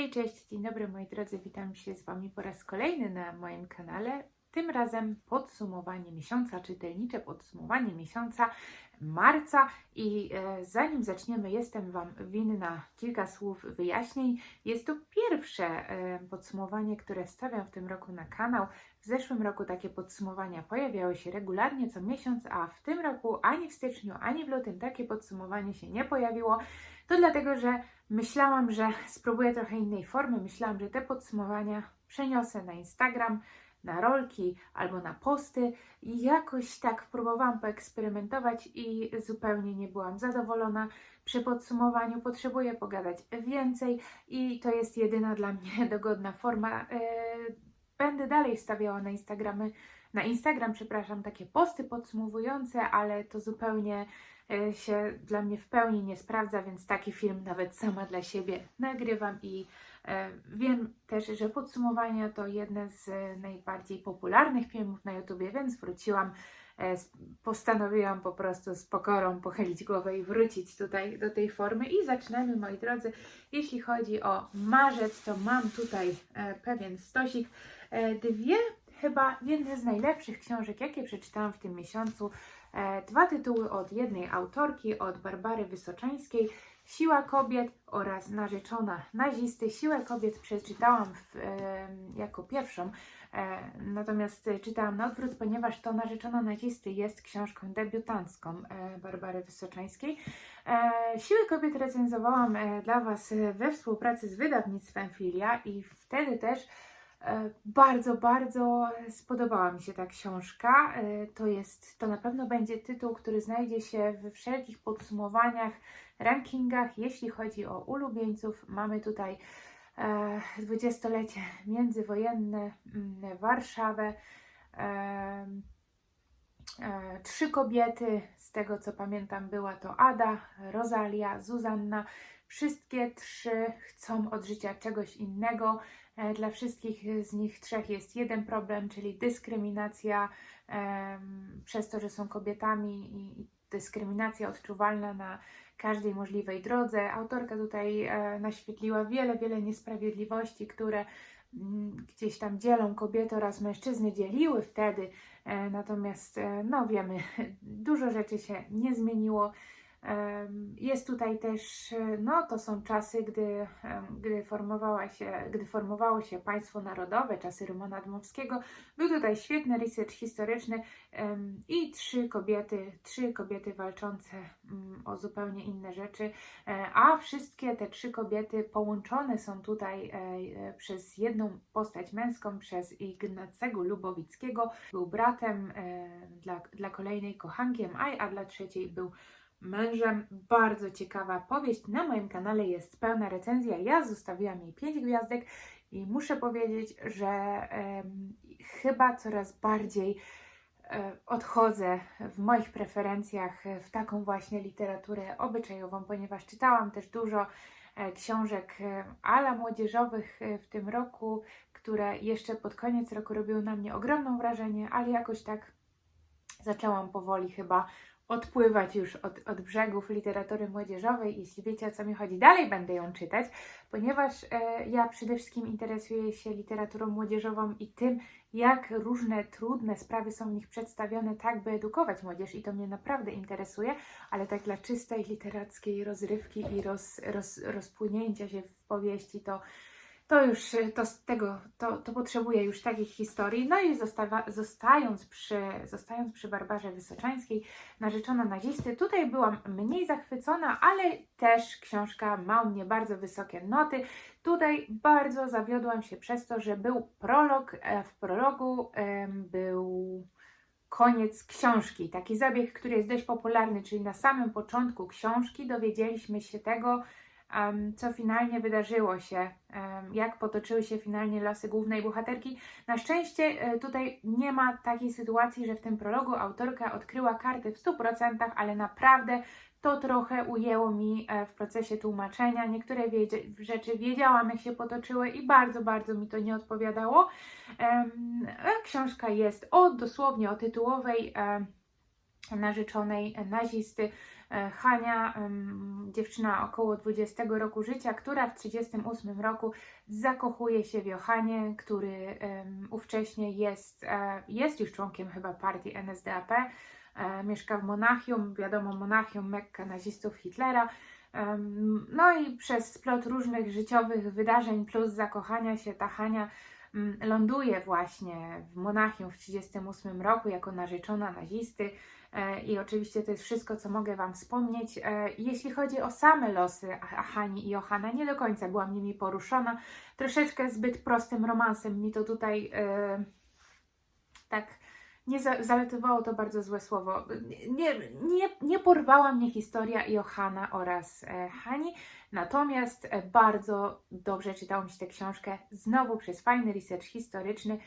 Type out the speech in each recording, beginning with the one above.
Hej, cześć, dzień dobry moi drodzy, witam się z Wami po raz kolejny na moim kanale. Tym razem podsumowanie miesiąca, czytelnicze podsumowanie miesiąca marca. I e, zanim zaczniemy, jestem Wam winna kilka słów wyjaśnień. Jest to pierwsze e, podsumowanie, które wstawiam w tym roku na kanał. W zeszłym roku takie podsumowania pojawiały się regularnie co miesiąc, a w tym roku ani w styczniu, ani w lutym takie podsumowanie się nie pojawiło. To dlatego, że myślałam, że spróbuję trochę innej formy. Myślałam, że te podsumowania przeniosę na Instagram, na rolki albo na posty i jakoś tak próbowałam poeksperymentować i zupełnie nie byłam zadowolona. Przy podsumowaniu potrzebuję pogadać więcej i to jest jedyna dla mnie dogodna forma. Yy, Będę dalej wstawiała na Instagramy, na Instagram, przepraszam, takie posty podsumowujące, ale to zupełnie e, się dla mnie w pełni nie sprawdza, więc taki film nawet sama dla siebie nagrywam i e, wiem też, że podsumowania to jedne z e, najbardziej popularnych filmów na YouTubie, więc wróciłam, postanowiłam po prostu z pokorą pochylić głowę i wrócić tutaj do tej formy i zaczynamy, moi drodzy. Jeśli chodzi o marzec, to mam tutaj pewien stosik, dwie chyba jedne z najlepszych książek, jakie przeczytałam w tym miesiącu. E, Dwa tytuły od jednej autorki, od Barbary Wysoczańskiej. Siła kobiet oraz Narzeczona nazisty. Siłę kobiet przeczytałam w, e, jako pierwszą, e, natomiast czytałam na odwrót, ponieważ to Narzeczona nazisty jest książką debiutancką e, Barbary Wysoczańskiej. E, Siły kobiet recenzowałam e, dla Was we współpracy z wydawnictwem Filia i wtedy też Bardzo, bardzo spodobała mi się ta książka. E, To jest, to na pewno będzie tytuł, który znajdzie się we wszelkich podsumowaniach, rankingach. Jeśli chodzi o ulubieńców, mamy tutaj e, dwudziestolecie międzywojenne, mm, Warszawę. e, e, Trzy kobiety, z tego co pamiętam, była to Ada, Rosalia, Zuzanna. Wszystkie trzy chcą od życia czegoś innego. E, Dla wszystkich z nich trzech jest jeden problem, czyli dyskryminacja przez to, że są kobietami i, dyskryminacja odczuwalna na każdej możliwej drodze. Autorka tutaj e, naświetliła wiele, wiele niesprawiedliwości, które mm, gdzieś tam dzielą kobiety oraz mężczyzny, dzieliły wtedy, e, natomiast e, no wiemy, dużo rzeczy się nie zmieniło. Jest tutaj też, e, no to są czasy, gdy, gdy, formowała się, gdy formowało się państwo narodowe, czasy Romana Dmowskiego. Był tutaj świetny research historyczny i trzy kobiety, trzy kobiety walczące mm, o zupełnie inne rzeczy, E, a wszystkie te trzy kobiety połączone są tutaj e, przez jedną postać męską, przez Ignacego Lubowickiego. Był bratem dla, dla kolejnej kochankiem, a, a dla trzeciej był mężem. Bardzo ciekawa powieść. Na moim kanale jest pełna recenzja. Ja zostawiłam jej 5 gwiazdek i muszę powiedzieć, że chyba coraz bardziej e, odchodzę w moich preferencjach w taką właśnie literaturę obyczajową, ponieważ czytałam też dużo e, książek e, ala młodzieżowych w tym roku, które jeszcze pod koniec roku robiły na mnie ogromne wrażenie, ale jakoś tak zaczęłam powoli chyba odpływać już od, od brzegów literatury młodzieżowej. Jeśli wiecie o co mi chodzi, dalej będę ją czytać, ponieważ e, ja przede wszystkim interesuję się literaturą młodzieżową i tym, jak różne trudne sprawy są w nich przedstawione, tak by edukować młodzież i to mnie naprawdę interesuje, ale tak dla czystej literackiej rozrywki i roz, roz, rozpłynięcia się w powieści, to to już y, to tego, to, to potrzebuję już takich historii. No i zostawa, zostając, przy, zostając przy Barbarze Wysoczańskiej, narzeczona nazisty, tutaj byłam mniej zachwycona, ale też książka ma u mnie bardzo wysokie noty. Tutaj bardzo zawiodłam się przez to, że był prolog, e, w prologu był koniec książki. Taki zabieg, który jest dość popularny, czyli na samym początku książki dowiedzieliśmy się tego, co finalnie wydarzyło się, jak potoczyły się finalnie losy głównej bohaterki. Na szczęście e, tutaj nie ma takiej sytuacji, że w tym prologu autorka odkryła karty w 100%, ale naprawdę to trochę ujęło mi e, w procesie tłumaczenia. Niektóre rzeczy wiedziałam, jak się potoczyły i bardzo, bardzo mi to nie odpowiadało. E, Książka jest o dosłownie o tytułowej narzeczonej nazisty. E, Hania, dziewczyna około 20 roku życia, która w 38 roku zakochuje się w Johanie, który ówcześnie jest, e, jest już członkiem chyba partii NSDAP. E, mieszka w Monachium, wiadomo, Monachium, Mekka nazistów Hitlera. No i przez splot różnych życiowych wydarzeń plus zakochania się, ta Hania ląduje właśnie w Monachium w 1938 roku jako narzeczona nazisty. E, I oczywiście to jest wszystko, co mogę Wam wspomnieć. E, Jeśli chodzi o same losy Ha- Hani i Johana, nie do końca byłam nimi poruszona. Troszeczkę zbyt prostym romansem mi to tutaj e, tak nie za, to bardzo złe słowo. Nie, nie, nie porwała mnie historia Johana oraz e, Hani, natomiast e, bardzo dobrze czytało mi się tę książkę znowu przez fajny research historyczny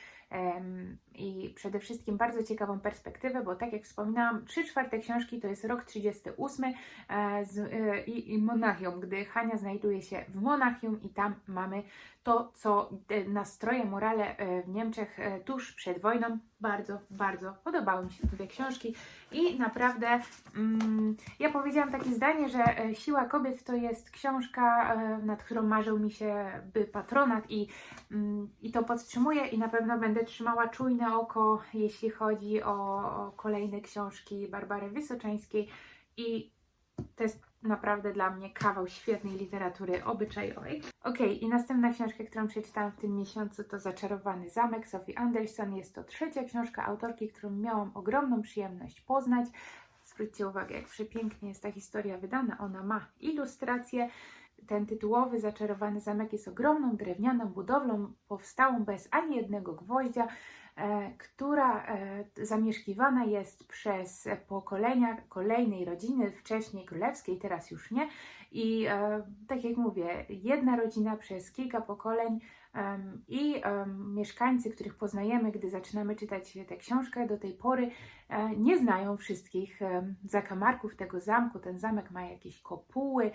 i przede wszystkim bardzo ciekawą perspektywę, bo tak jak wspominałam, 3 czwarte książki to jest rok 38 e, e, i, Monachium, gdy Hania znajduje się w Monachium i tam mamy to, co e, nastroje, morale w Niemczech tuż przed wojną. Bardzo, bardzo podobały mi się te książki i naprawdę mm, ja powiedziałam takie zdanie, że Siła Kobiet to jest książka, nad którą marzył mi się by patronat i, mm, i to podtrzymuję i na pewno będę trzymała czujne oko, jeśli chodzi o, o kolejne książki Barbary Wysoczańskiej i to jest naprawdę dla mnie kawał świetnej literatury obyczajowej. Okej, i następna książka, którą przeczytałam w tym miesiącu to Zaczarowany Zamek Sophie Anderson. Jest to trzecia książka autorki, którą miałam ogromną przyjemność poznać. Zwróćcie uwagę, jak przepięknie jest ta historia wydana. Ona ma ilustracje. Ten tytułowy Zaczarowany Zamek jest ogromną drewnianą budowlą, powstałą bez ani jednego gwoździa, która e, zamieszkiwana jest przez pokolenia kolejnej rodziny, wcześniej królewskiej, teraz już nie. I e, tak jak mówię, jedna rodzina przez kilka pokoleń i mieszkańcy, których poznajemy, gdy zaczynamy czytać tę książkę, do tej pory e, nie znają wszystkich zakamarków tego zamku. Ten zamek ma jakieś kopuły,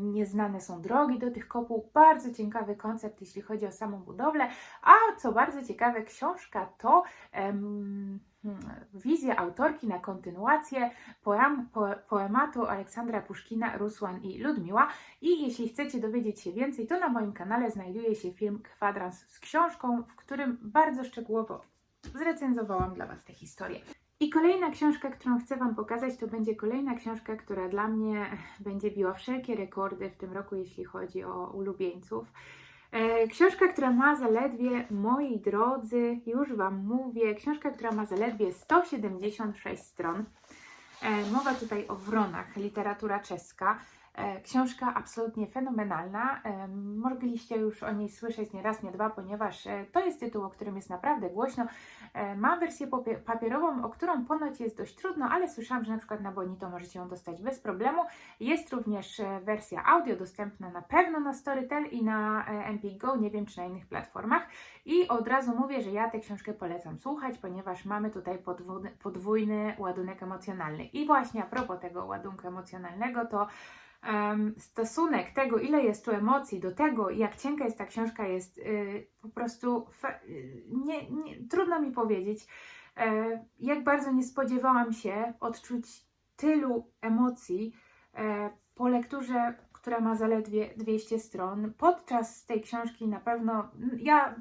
nieznane są drogi do tych kopuł. Bardzo ciekawy koncept, jeśli chodzi o samą budowlę. A co bardzo ciekawe, książka to em, hmm, wizja autorki na kontynuację poem, po, poematu Aleksandra Puszkina, Rusłan i Ludmiła. I jeśli chcecie dowiedzieć się więcej, to na moim kanale znajduje się film Kwadrans z książką, w którym bardzo szczegółowo zrecenzowałam dla Was tę historię. I kolejna książka, którą chcę Wam pokazać, to będzie kolejna książka, która dla mnie będzie biła wszelkie rekordy w tym roku, jeśli chodzi o ulubieńców. E, Książka, która ma zaledwie, moi drodzy, już Wam mówię, książka, która ma zaledwie 176 stron. E, Mowa tutaj o Wronach, literatura czeska. E, Książka absolutnie fenomenalna. E, Mogliście już o niej słyszeć nie raz, nie dwa, ponieważ e, to jest tytuł, o którym jest naprawdę głośno. Mam wersję papierową, o którą ponoć jest dość trudno, ale słyszałam, że na przykład na Bonito możecie ją dostać bez problemu. Jest również wersja audio dostępna na pewno na Storytel i na Empik Go, nie wiem czy na innych platformach. I od razu mówię, że ja tę książkę polecam słuchać, ponieważ mamy tutaj podwójny, podwójny ładunek emocjonalny. I właśnie a propos tego ładunku emocjonalnego, to stosunek tego, ile jest tu emocji, do tego, jak cienka jest ta książka, jest y, po prostu y, nie, nie, trudno mi powiedzieć, e, jak bardzo nie spodziewałam się odczuć tylu emocji e, po lekturze, która ma zaledwie 200 stron. Podczas tej książki na pewno, ja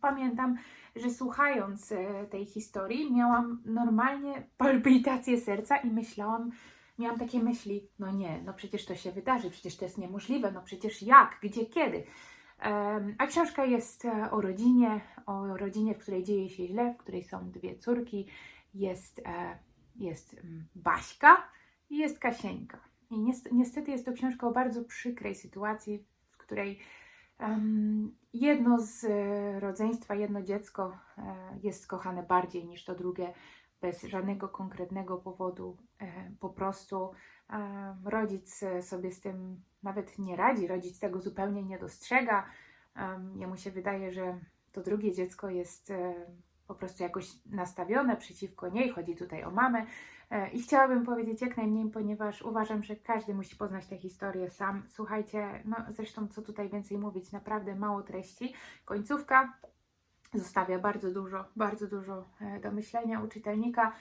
pamiętam, że słuchając e, tej historii, miałam normalnie palpitację serca i myślałam, miałam takie myśli, no nie, no przecież to się wydarzy, przecież to jest niemożliwe, no przecież jak, gdzie, kiedy. A książka jest e, o rodzinie, o rodzinie, w której dzieje się źle, w której są dwie córki. Jest, e, jest mm, Baśka i jest Kasieńka. I niest- niestety jest to książka o bardzo przykrej sytuacji, w której jedno z e, rodzeństwa, jedno dziecko jest kochane bardziej niż to drugie, bez żadnego konkretnego powodu. E, po prostu rodzic e, sobie z tym nawet nie radzi, rodzic tego zupełnie nie dostrzega. Em, Jemu się wydaje, że to drugie dziecko jest e, po prostu jakoś nastawione przeciwko niej. Chodzi tutaj o mamę. I chciałabym powiedzieć jak najmniej, ponieważ uważam, że każdy musi poznać tę historię sam. Słuchajcie, no zresztą co tutaj więcej mówić, naprawdę mało treści. Końcówka zostawia bardzo dużo, bardzo dużo e, do myślenia u czytelnika.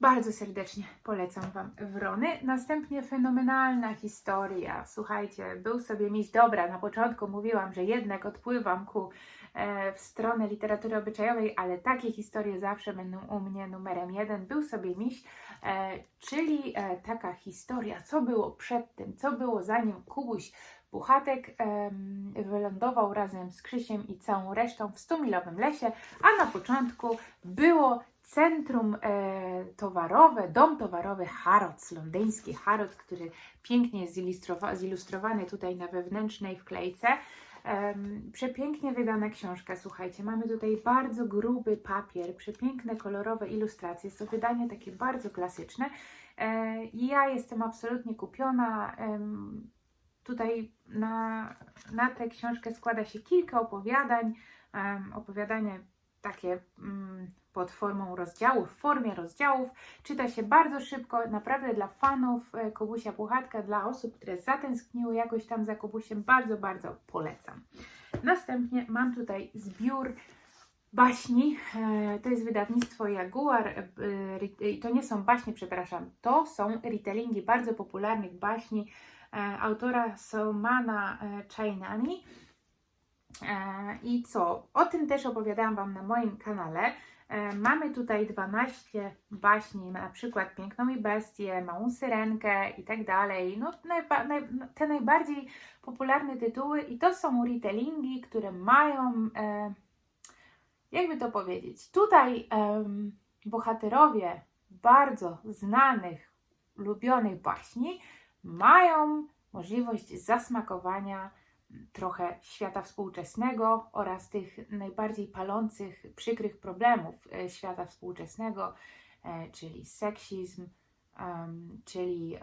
Bardzo serdecznie polecam Wam Wrony. Następnie fenomenalna historia. Słuchajcie, był sobie miś dobra. Na początku mówiłam, że jednak odpływam ku e, w stronę literatury obyczajowej, ale takie historie zawsze będą u mnie numerem jeden. Był sobie miś, e, czyli e, taka historia, co było przed tym, co było zanim Kubuś Puchatek em, wylądował razem z Krzysiem i całą resztą w 100-milowym lesie, a na początku było centrum e, towarowe, dom towarowy Harrods, londyński Harrods, który pięknie jest zilustrowa- zilustrowany tutaj na wewnętrznej wklejce. Em, przepięknie wydana książka, słuchajcie, mamy tutaj bardzo gruby papier, przepiękne kolorowe ilustracje, jest to wydanie takie bardzo klasyczne. E, ja jestem absolutnie kupiona. Tutaj na, na tę książkę składa się kilka opowiadań, em, opowiadania takie mm, pod formą rozdziałów, w formie rozdziałów. Czyta się bardzo szybko, naprawdę dla fanów e, Kubusia Puchatka, dla osób, które zatęskniły jakoś tam za Kubusiem, bardzo, bardzo polecam. Następnie mam tutaj zbiór baśni, e, to jest wydawnictwo Jaguar, e, to nie są baśnie, przepraszam, to są retellingi bardzo popularnych baśni autora Salmana e, Chainani. E, I co? O tym też opowiadałam Wam na moim kanale. E, Mamy tutaj 12 baśni, na przykład Piękną i Bestię, Małą Syrenkę i tak dalej. No, najba, naj, no, te najbardziej popularne tytuły i to są retellingi, które mają, e, jakby to powiedzieć, tutaj em, bohaterowie bardzo znanych, lubionych baśni mają możliwość zasmakowania trochę świata współczesnego oraz tych najbardziej palących, przykrych problemów e, świata współczesnego, e, czyli seksizm, czyli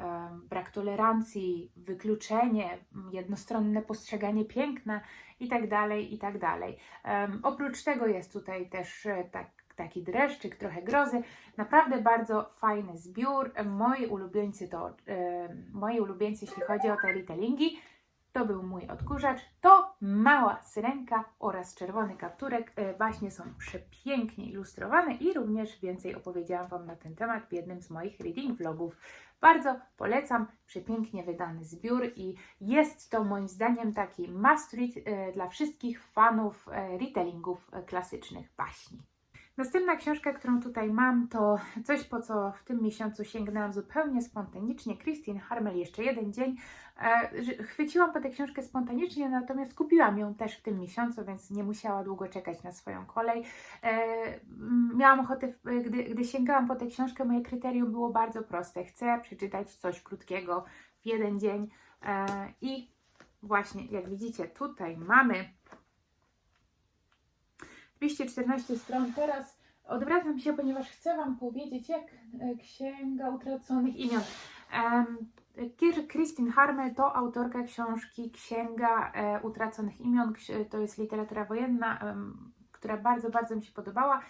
brak tolerancji, wykluczenie, jednostronne postrzeganie piękna itd. itd. Em, Oprócz tego jest tutaj też e, tak, taki dreszczyk, trochę grozy. Naprawdę bardzo fajny zbiór. Moi ulubieńcy to, e, moi ulubieńcy, jeśli chodzi o te retellingi, to był mój odkurzacz, to mała syrenka oraz czerwony kapturek. E, Baśnie są przepięknie ilustrowane i również więcej opowiedziałam Wam na ten temat w jednym z moich reading vlogów. Bardzo polecam, przepięknie wydany zbiór i jest to moim zdaniem taki must read e, dla wszystkich fanów e, retellingów e, klasycznych baśni. Następna książka, którą tutaj mam, to coś, po co w tym miesiącu sięgnęłam zupełnie spontanicznie. Christine Harmel, jeszcze jeden dzień. E, chwyciłam po tę książkę spontanicznie, natomiast kupiłam ją też w tym miesiącu, więc nie musiała długo czekać na swoją kolej. E, miałam ochotę, gdy, gdy sięgałam po tę książkę, moje kryterium było bardzo proste. Chcę przeczytać coś krótkiego w jeden dzień. E, I właśnie, jak widzicie, tutaj mamy 214 stron. Teraz odwracam się, ponieważ chcę Wam powiedzieć, jak e, Księga Utraconych Imion. Em, Kir- Christine Harmel to autorka książki Księga e, Utraconych Imion. To jest literatura wojenna, która bardzo, bardzo mi się podobała.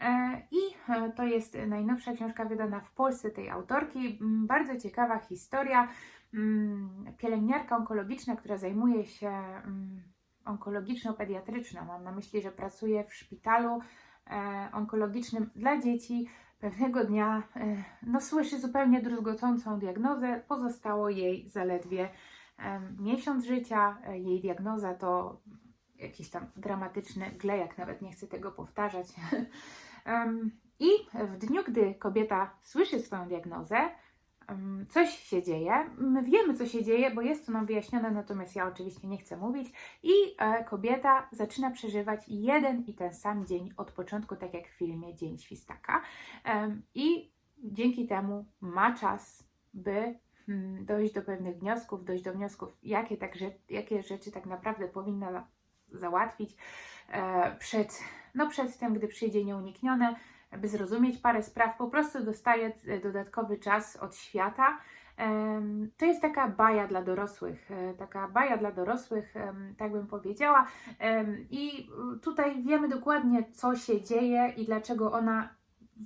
E, I to jest najnowsza książka wydana w Polsce tej autorki. Bardzo ciekawa historia. Pielęgniarka onkologiczna, która zajmuje się onkologiczno-pediatryczną. Mam na myśli, że pracuje w szpitalu e, onkologicznym dla dzieci. Pewnego dnia e, no, słyszy zupełnie druzgocącą diagnozę. Pozostało jej zaledwie e, miesiąc życia. Jej diagnoza to jakiś tam dramatyczny glejak, nawet nie chcę tego powtarzać. I w dniu, gdy kobieta słyszy swoją diagnozę, coś się dzieje. My wiemy, co się dzieje, bo jest to nam wyjaśnione, natomiast ja oczywiście nie chcę mówić. I e, kobieta zaczyna przeżywać jeden i ten sam dzień od początku, tak jak w filmie Dzień Świstaka. I dzięki temu ma czas, by mm, dojść do pewnych wniosków, dojść do wniosków, jakie, tak, jakie rzeczy tak naprawdę powinna załatwić e, przed, no przed tym, gdy przyjdzie nieuniknione, by zrozumieć parę spraw, po prostu dostaje dodatkowy czas od świata. To jest taka baja dla dorosłych, e, taka baja dla dorosłych, tak bym powiedziała. I tutaj wiemy dokładnie, co się dzieje i dlaczego ona,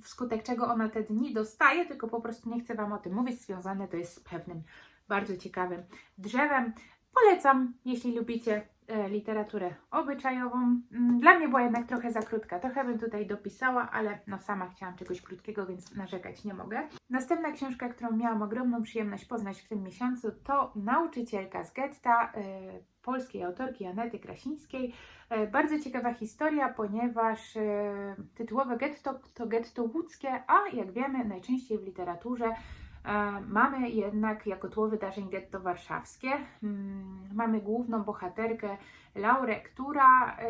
wskutek czego ona te dni dostaje, tylko po prostu nie chcę Wam o tym mówić. Związane to jest z pewnym bardzo ciekawym drzewem. Polecam, jeśli lubicie literaturę obyczajową. Mm, Dla mnie była jednak trochę za krótka. Trochę bym tutaj dopisała, ale no sama chciałam czegoś krótkiego, więc narzekać nie mogę. Następna książka, którą miałam ogromną przyjemność poznać w tym miesiącu, to Nauczycielka z getta e, polskiej autorki Anety Krasińskiej. E, Bardzo ciekawa historia, ponieważ e, tytułowe getto to getto łódzkie, a jak wiemy, najczęściej w literaturze e, mamy jednak jako tło wydarzeń getto warszawskie. Mm, Mamy główną bohaterkę Laurę, która e,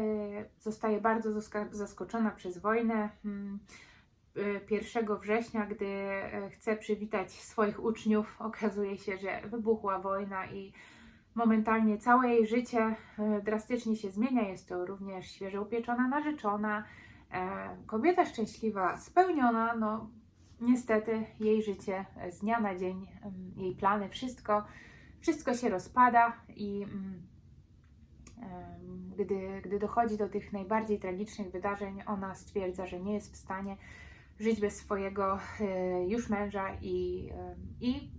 zostaje bardzo zaskoczona przez wojnę. Mm, e, 1 września, gdy e, chce przywitać swoich uczniów, okazuje się, że wybuchła wojna i momentalnie całe jej życie e, drastycznie się zmienia. Jest to również świeżo upieczona narzeczona, e, kobieta szczęśliwa, spełniona. No, niestety jej życie z dnia na dzień, em, jej plany, wszystko, wszystko się rozpada i mm, gdy, gdy dochodzi do tych najbardziej tragicznych wydarzeń, ona stwierdza, że nie jest w stanie żyć bez swojego e, już męża i, i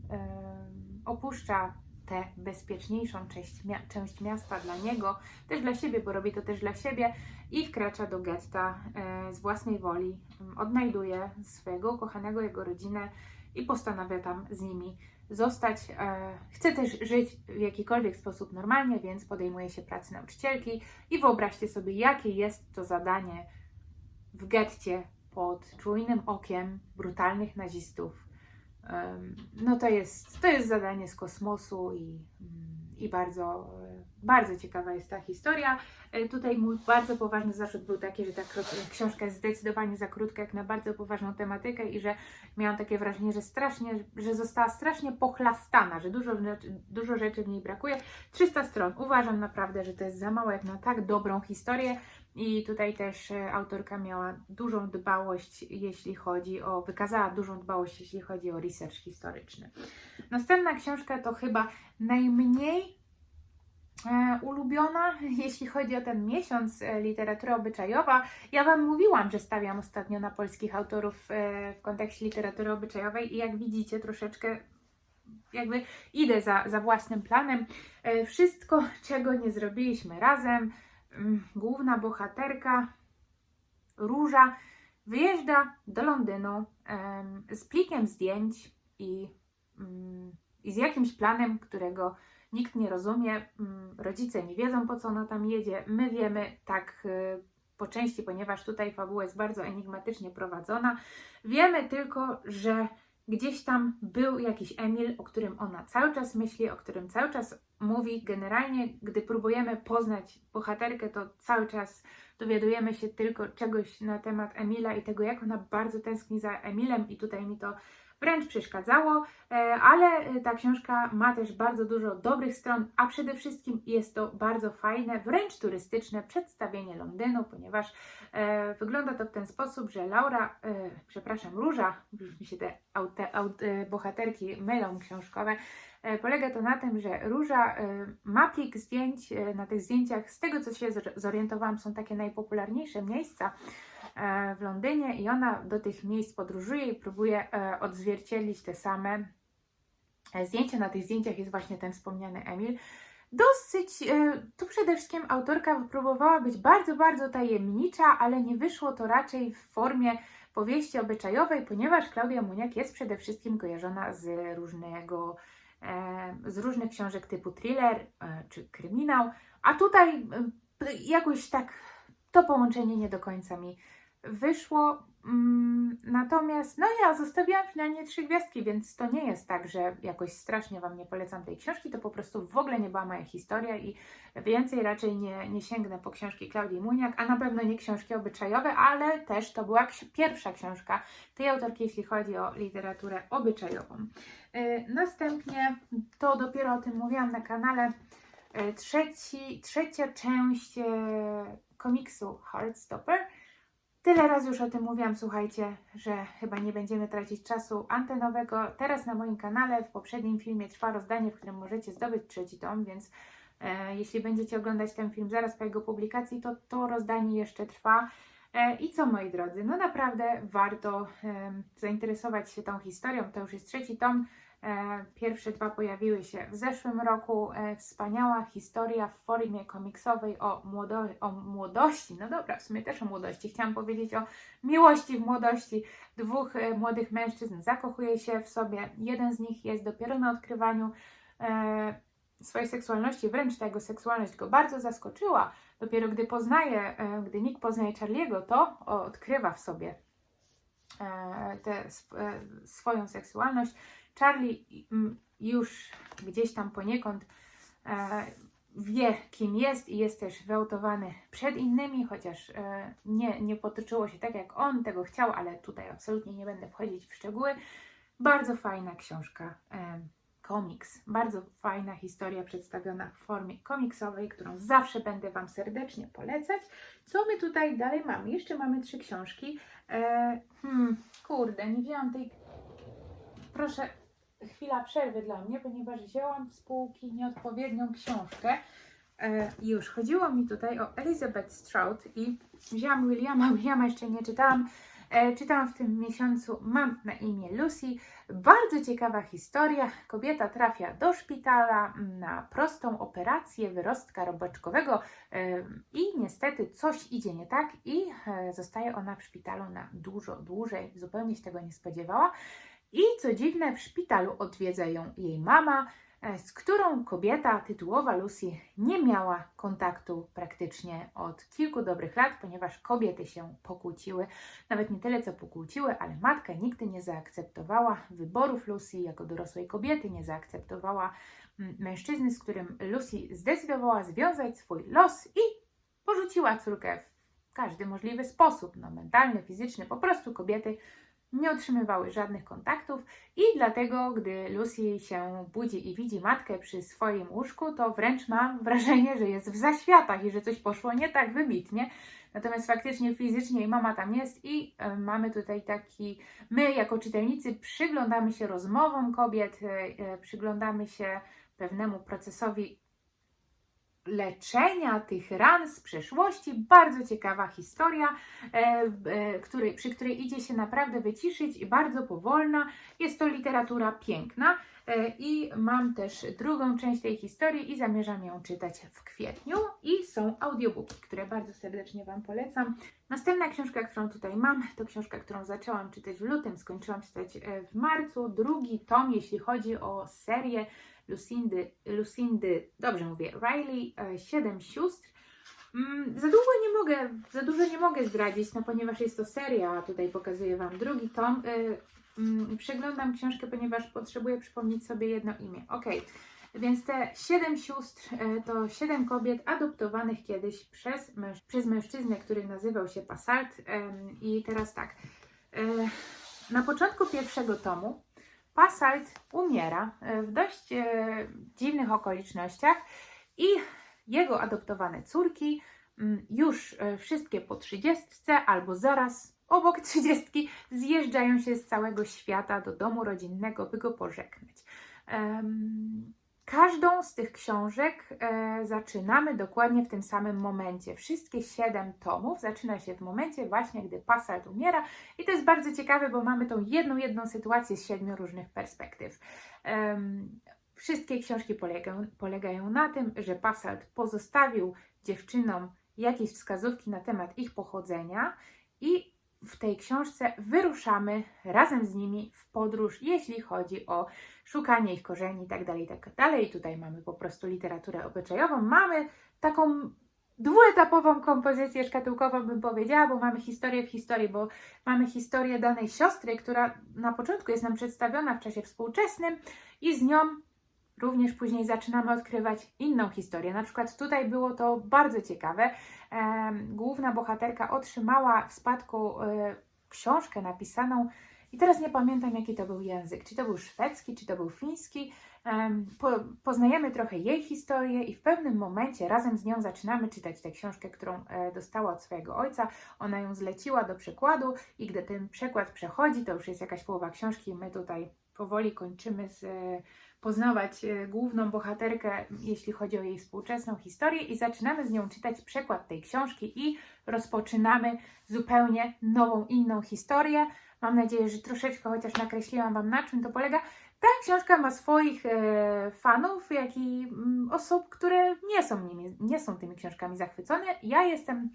opuszcza tę bezpieczniejszą część, mia- część miasta dla niego, też dla siebie, bo robi to też dla siebie i wkracza do getta e, z własnej woli, m, odnajduje swojego ukochanego, jego rodzinę i postanawia tam z nimi zostać. E, chce też żyć w jakikolwiek sposób normalnie, więc podejmuje się pracy nauczycielki i wyobraźcie sobie, jakie jest to zadanie w getcie pod czujnym okiem brutalnych nazistów. No to jest, to jest zadanie z kosmosu i, mm, i bardzo, e, bardzo ciekawa jest ta historia. E, Tutaj mój bardzo poważny zarzut był taki, że ta książka jest zdecydowanie za krótka jak na bardzo poważną tematykę i że miałam takie wrażenie, że strasznie, że została strasznie pochlastana, że dużo, dużo rzeczy w niej brakuje. 300 stron. Uważam naprawdę, że to jest za mało jak na tak dobrą historię. I tutaj też e, autorka miała dużą dbałość, jeśli chodzi o, wykazała dużą dbałość, jeśli chodzi o research historyczny. Następna książka to chyba najmniej e, ulubiona, jeśli chodzi o ten miesiąc e, literatura obyczajowa. Ja Wam mówiłam, że stawiam ostatnio na polskich autorów w kontekście literatury obyczajowej i jak widzicie troszeczkę jakby idę za, za własnym planem. Wszystko, czego nie zrobiliśmy razem, główna bohaterka Róża wyjeżdża do Londynu z plikiem zdjęć i, mm, i z jakimś planem, którego nikt nie rozumie. Mm, Rodzice nie wiedzą, po co ona tam jedzie. My wiemy tak y, po części, ponieważ tutaj fabuła jest bardzo enigmatycznie prowadzona. Wiemy tylko, że gdzieś tam był jakiś Emil, o którym ona cały czas myśli, o którym cały czas mówi. Generalnie, gdy próbujemy poznać bohaterkę, to cały czas dowiadujemy się tylko czegoś na temat Emila i tego, jak ona bardzo tęskni za Emilem, i tutaj mi to wręcz przeszkadzało, e, ale e, ta książka ma też bardzo dużo dobrych stron, a przede wszystkim jest to bardzo fajne, wręcz turystyczne przedstawienie Londynu, ponieważ e, wygląda to w ten sposób, że Laura, przepraszam, Róża, już mi się te aute, aut, e, bohaterki mylą książkowe, Polega to na tym, że Róża ma plik zdjęć. Na tych zdjęciach, z tego co się zor- zorientowałam, są takie najpopularniejsze miejsca w Londynie i ona do tych miejsc podróżuje i próbuje e, odzwierciedlić te same e, zdjęcia. Na tych zdjęciach jest właśnie ten wspomniany Emil. Dosyć, e, tu przede wszystkim autorka próbowała być bardzo, bardzo tajemnicza, ale nie wyszło to raczej w formie powieści obyczajowej, ponieważ Klaudia Muniak jest przede wszystkim kojarzona z różnego e, z różnych książek typu thriller e, czy kryminał, a tutaj e, jakoś tak to połączenie nie do końca mi wyszło. Mm, Natomiast, no ja zostawiłam finalnie trzy gwiazdki, więc to nie jest tak, że jakoś strasznie Wam nie polecam tej książki, to po prostu w ogóle nie była moja historia i więcej raczej nie, nie sięgnę po książki Klaudii Muniak, a na pewno nie książki obyczajowe, ale też to była pierwsza książka tej autorki, jeśli chodzi o literaturę obyczajową. E, Następnie, to dopiero o tym mówiłam na kanale, e, trzeci, trzecia część e, komiksu Heartstopper. Tyle razy już o tym mówiłam, słuchajcie, że chyba nie będziemy tracić czasu antenowego. Teraz na moim kanale w poprzednim filmie trwa rozdanie, w którym możecie zdobyć trzeci tom, więc e, jeśli będziecie oglądać ten film zaraz po jego publikacji, to to rozdanie jeszcze trwa. E, I co moi drodzy, no naprawdę warto em, zainteresować się tą historią. To już jest trzeci tom E, Pierwsze dwa pojawiły się w zeszłym roku. E, Wspaniała historia w formie komiksowej o, młodo o młodości. No dobra, w sumie też o młodości. Chciałam powiedzieć o miłości w młodości. Dwóch e, młodych mężczyzn zakochuje się w sobie. Jeden z nich jest dopiero na odkrywaniu e, swojej seksualności, wręcz ta jego seksualność go bardzo zaskoczyła. Dopiero gdy poznaje, e, gdy Nick poznaje Charlie'ego, to odkrywa w sobie e, tę sw- e, swoją seksualność. Charlie mm, już gdzieś tam poniekąd e, wie, kim jest i jest też wyautowany przed innymi, chociaż e, nie, nie potoczyło się tak, jak on tego chciał, ale tutaj absolutnie nie będę wchodzić w szczegóły. Bardzo fajna książka, e, komiks, bardzo fajna historia przedstawiona w formie komiksowej, którą zawsze będę Wam serdecznie polecać. Co my tutaj dalej mamy? Jeszcze mamy trzy książki. Hmm, kurde, nie wzięłam tej proszę, chwila przerwy dla mnie, ponieważ wzięłam z półki nieodpowiednią książkę. E, już chodziło mi tutaj o Elizabeth Stroud i wzięłam Williama. Williama jeszcze nie czytałam. E, w tym miesiącu Mam na imię Lucy. Bardzo ciekawa historia. Kobieta trafia do szpitala na prostą operację wyrostka robaczkowego e, i niestety coś idzie nie tak i e, zostaje ona w szpitalu na dużo dłużej. Zupełnie się tego nie spodziewała. I co dziwne, w szpitalu odwiedza ją jej mama, e, z którą kobieta tytułowa Lucy nie miała kontaktu praktycznie od kilku dobrych lat, ponieważ kobiety się pokłóciły. Nawet nie tyle co pokłóciły, ale matka nigdy nie zaakceptowała wyborów Lucy jako dorosłej kobiety, nie zaakceptowała mm, mężczyzny, z którym Lucy zdecydowała związać swój los i porzuciła córkę w każdy możliwy sposób, no mentalny, fizyczny, po prostu kobiety nie otrzymywały żadnych kontaktów i dlatego, gdy Lucy się budzi i widzi matkę przy swoim łóżku, to wręcz ma wrażenie, że jest w zaświatach i że coś poszło nie tak wybitnie. Natomiast faktycznie fizycznie jej mama tam jest i e, mamy tutaj taki, my jako czytelnicy przyglądamy się rozmowom kobiet, e, e, przyglądamy się pewnemu procesowi leczenia tych ran z przeszłości. Bardzo ciekawa historia, e, e, przy której idzie się naprawdę wyciszyć i bardzo powolna. Jest to literatura piękna i mam też drugą część tej historii i zamierzam ją czytać w kwietniu. I są audiobooki, które bardzo serdecznie Wam polecam. Następna książka, którą tutaj mam, to książka, którą zaczęłam czytać w lutym, skończyłam czytać e, w marcu. Drugi tom, jeśli chodzi o serię Lucindy, Lucindy dobrze mówię, Riley, e, Siedem sióstr. Mm, za długo nie mogę, za dużo nie mogę zdradzić, no ponieważ jest to seria, a tutaj pokazuję Wam drugi tom. Mm, przeglądam książkę, ponieważ potrzebuję przypomnieć sobie jedno imię. Ok, więc te siedem sióstr y, to siedem kobiet adoptowanych kiedyś przez, męż, przez mężczyznę, który nazywał się Passart. I teraz tak, y, na początku pierwszego tomu Passart umiera y, w dość dziwnych okolicznościach i jego adoptowane córki, mm, już e, wszystkie po trzydziestce albo zaraz obok trzydziestki, zjeżdżają się z całego świata do domu rodzinnego, by go pożegnać. Em, Każdą z tych książek e, zaczynamy dokładnie w tym samym momencie. Wszystkie siedem tomów zaczyna się w momencie właśnie, gdy Passard umiera i to jest bardzo ciekawe, bo mamy tą jedną, jedną sytuację z siedmiu różnych perspektyw. Em, Wszystkie książki polegają, polegają na tym, że Passard pozostawił dziewczynom jakieś wskazówki na temat ich pochodzenia i w tej książce wyruszamy razem z nimi w podróż, jeśli chodzi o szukanie ich korzeni itd. itd. I tutaj mamy po prostu literaturę obyczajową. Mamy taką dwuetapową kompozycję szkatułkową, bym powiedziała, bo mamy historię w historii, bo mamy historię danej siostry, która na początku jest nam przedstawiona w czasie współczesnym i z nią również później zaczynamy odkrywać inną historię. Na przykład tutaj było to bardzo ciekawe. Główna bohaterka otrzymała w spadku e, książkę napisaną i teraz nie pamiętam jaki to był język, czy to był szwedzki, czy to był fiński. Po, poznajemy trochę jej historię i w pewnym momencie razem z nią zaczynamy czytać tę książkę, którą e, dostała od swojego ojca. Ona ją zleciła do przekładu i gdy ten przekład przechodzi, to już jest jakaś połowa książki i my tutaj powoli kończymy z, e, poznawać e, główną bohaterkę, jeśli chodzi o jej współczesną historię i zaczynamy z nią czytać przekład tej książki i rozpoczynamy zupełnie nową, inną historię. Mam nadzieję, że troszeczkę chociaż nakreśliłam Wam na czym to polega. Ta książka ma swoich e, fanów, jak i mm, osób, które nie są, nimi, nie są tymi książkami zachwycone. Ja jestem,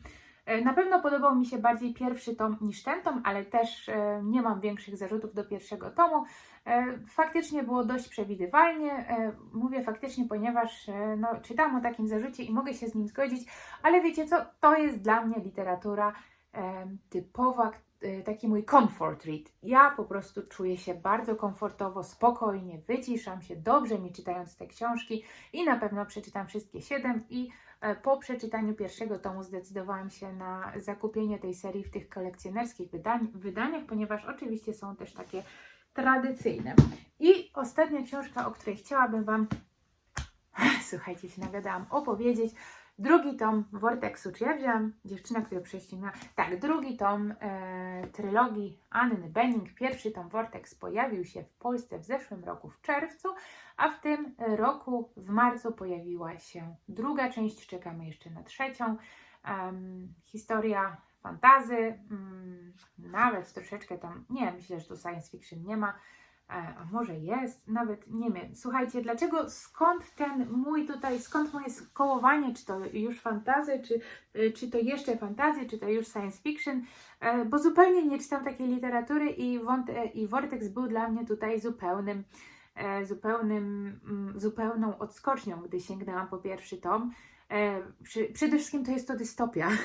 e, na pewno podobał mi się bardziej pierwszy tom niż ten tom, ale też e, nie mam większych zarzutów do pierwszego tomu. E, faktycznie było dość przewidywalnie. E, mówię faktycznie, ponieważ e, no, o takim zarzucie i mogę się z nim zgodzić, ale wiecie co, to jest dla mnie literatura typowa, taki mój comfort read. Ja po prostu czuję się bardzo komfortowo, spokojnie, wyciszam się, dobrze mi czytając te książki i na pewno przeczytam wszystkie siedem i po przeczytaniu pierwszego tomu zdecydowałam się na zakupienie tej serii w tych kolekcjonerskich wydań, wydaniach, ponieważ oczywiście są też takie tradycyjne. I ostatnia książka, o której chciałabym Wam, słuchajcie, się nagadałam, opowiedzieć. Drugi tom Vortexu, czy ja wzięłam dziewczynę, która prześcignęła? Tak, drugi tom e, trylogii Anny Benning. Pierwszy tom Vortex pojawił się w Polsce w zeszłym roku w czerwcu, a w tym roku w marcu pojawiła się druga część. Czekamy jeszcze na trzecią. Em, historia fantazy, mm, nawet troszeczkę tam, nie, myślę, że tu science fiction nie ma, e, a może jest, nawet nie wiem. Słuchajcie, dlaczego, skąd ten mój tutaj, skąd moje skołowanie, czy to już fantazy, czy, y, czy to jeszcze fantazy, czy to już science fiction, e, bo zupełnie nie czytam takiej literatury i, wąt, e, i Vortex był dla mnie tutaj zupełnym, e, zupełnym, mm, zupełną odskocznią, gdy sięgnęłam po pierwszy tom. E, przede wszystkim to jest to dystopia.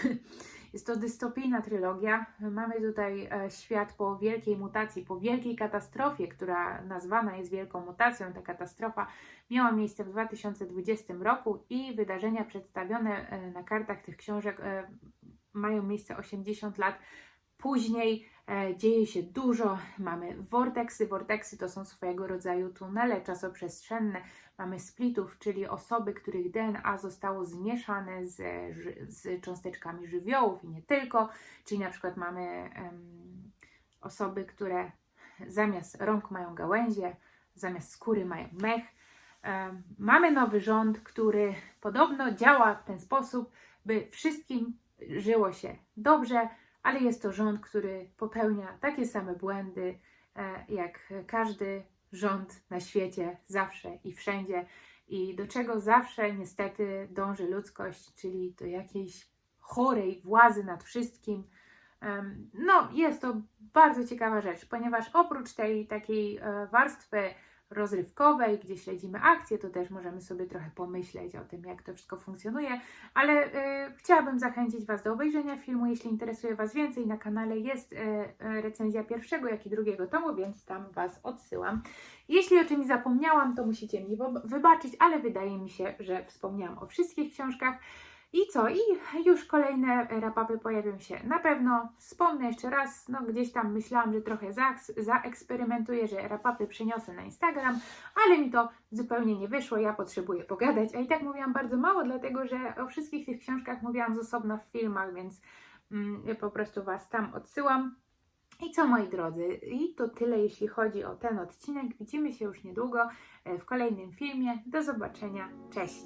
Jest to dystopijna trylogia. Mamy tutaj e, świat po wielkiej mutacji, po wielkiej katastrofie, która nazwana jest wielką mutacją. Ta katastrofa miała miejsce w 2020 roku i wydarzenia przedstawione e, na kartach tych książek e, mają miejsce 80 lat później. Dzieje się dużo, mamy vorteksy. Vorteksy to są swojego rodzaju tunele czasoprzestrzenne. Mamy splitów, czyli osoby, których DNA zostało zmieszane z, z cząsteczkami żywiołów i nie tylko. Czyli na przykład mamy em, osoby, które zamiast rąk mają gałęzie, zamiast skóry mają mech. Em, Mamy nowy rząd, który podobno działa w ten sposób, by wszystkim żyło się dobrze, ale jest to rząd, który popełnia takie same błędy e, jak każdy rząd na świecie, zawsze i wszędzie. I do czego zawsze niestety dąży ludzkość, czyli do jakiejś chorej władzy nad wszystkim. No, jest to bardzo ciekawa rzecz, ponieważ oprócz tej takiej e, warstwy rozrywkowej, gdzie śledzimy akcje, to też możemy sobie trochę pomyśleć o tym, jak to wszystko funkcjonuje, ale e, chciałabym zachęcić Was do obejrzenia filmu, jeśli interesuje Was więcej. Na kanale jest e, e, recenzja pierwszego, jak i drugiego tomu, więc tam Was odsyłam. Jeśli o czymś zapomniałam, to musicie mi wybaczyć, ale wydaje mi się, że wspomniałam o wszystkich książkach. I co? I już kolejne rapapy pojawią się na pewno. Wspomnę jeszcze raz, no gdzieś tam myślałam, że trochę zaeks- zaeksperymentuję, że rapapy przeniosę na Instagram, ale mi to zupełnie nie wyszło. Ja potrzebuję pogadać, a i tak mówiłam bardzo mało, dlatego że o wszystkich tych książkach mówiłam z osobna w filmach, więc mm, po prostu Was tam odsyłam. I co moi drodzy, i to tyle jeśli chodzi o ten odcinek. Widzimy się już niedługo e, w kolejnym filmie. Do zobaczenia. Cześć!